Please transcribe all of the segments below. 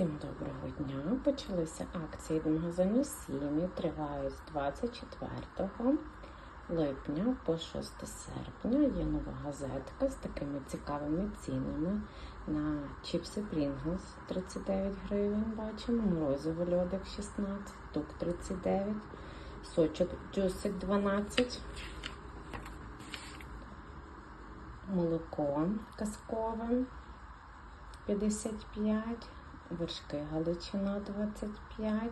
Всім доброго дня! Почалися акції до магазину Сім'ї. Тривають з 24 липня по 6 серпня. Є нова газетка з такими цікавими цінами на чіпси Pringles 39 гривень. Бачимо, морозиво льодик 16, тук 39, сочок джусик 12. Молоко казкове 55, вершки галичина 25,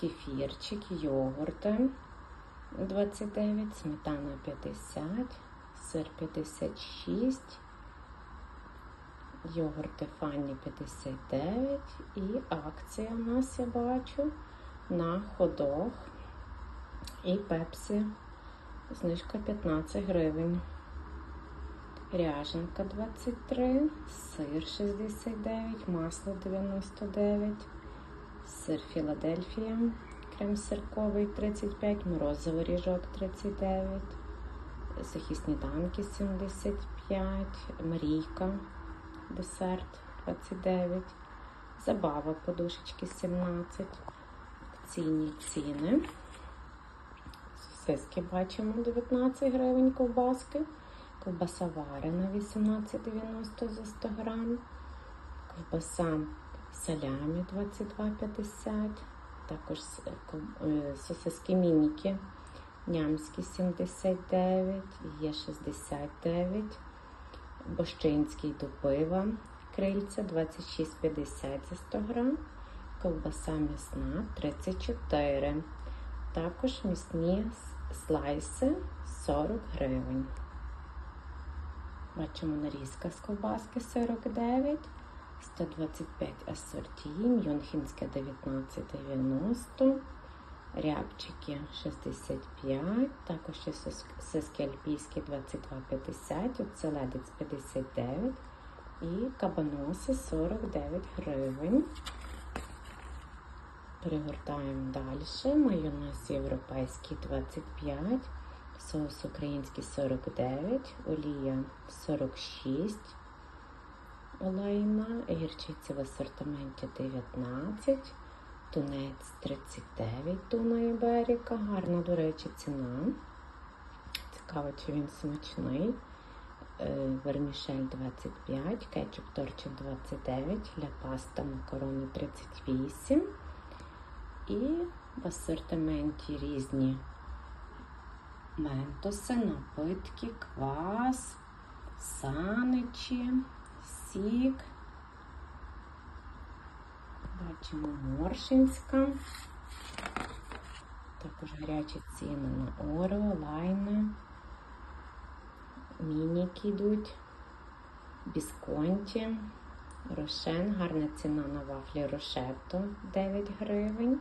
кефірчик, йогурти 29, сметана 50, сир 56, йогурти фані 59 і акція у нас, я бачу, на ходох і пепсі. Знижка 15 гривень. Ряженка 23, сир 69, масло 99, сир Філадельфія, крем сирковий 35, морозиво ріжок 39, сухі сніданки 75, Марійка, десерт 29, забава подушечки 17, цінні ціни. Сосиски бачимо 19 гривень ковбаски. Ковбаса варена 18,90 за 100 грам. Ковбаса салямі 22,50. Також сосиски мініки. Нямські 79, є 69. Бощинський до пива. Крильця 26,50 за 100 грам. Ковбаса м'ясна 34. Також м'ясні слайси 40 гривень. Бачимо нарізка з ковбаски 49, 125 асорті, мюнхенське 19,90, рябчики 65, також соски альпійські 22,50, оцеледець 59 і кабаноси 49 гривень. Перегортаємо далі. Майонез європейський 25 соус український 49, олія 46, олейна, гірчиця в асортименті 19, тунець 39, туна і беріка. Гарна, до речі, ціна. Цікаво, чи він смачний. Вермішель 25, кетчуп торчин 29, ля паста макарони 38. І в асортименті різні ментоси, напитки, квас, саничі, сік. Бачимо моршинська. Також гарячі ціни на Орео, лайми, мініки йдуть, бісконті, рошен, гарна ціна на вафлі рошетто 9 гривень,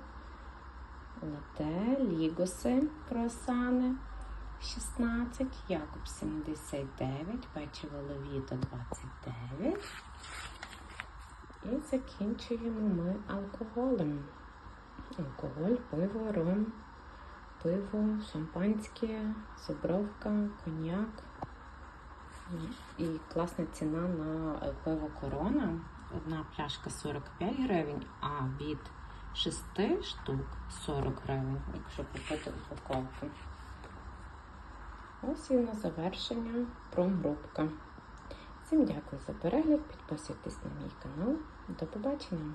лате, лігоси, круасани 16, Якуб 79, печиво Левіто 29. І закінчуємо ми алкоголем. Алкоголь, пиво, ром, пиво, шампанське, зубровка, коньяк. І класна ціна на пиво корона. Одна пляшка 45 гривень, а від 6 штук 40 гривень, якщо купити упаковку. Ось і на завершення промробка. Всім дякую за перегляд, підписуйтесь на мій канал. До побачення!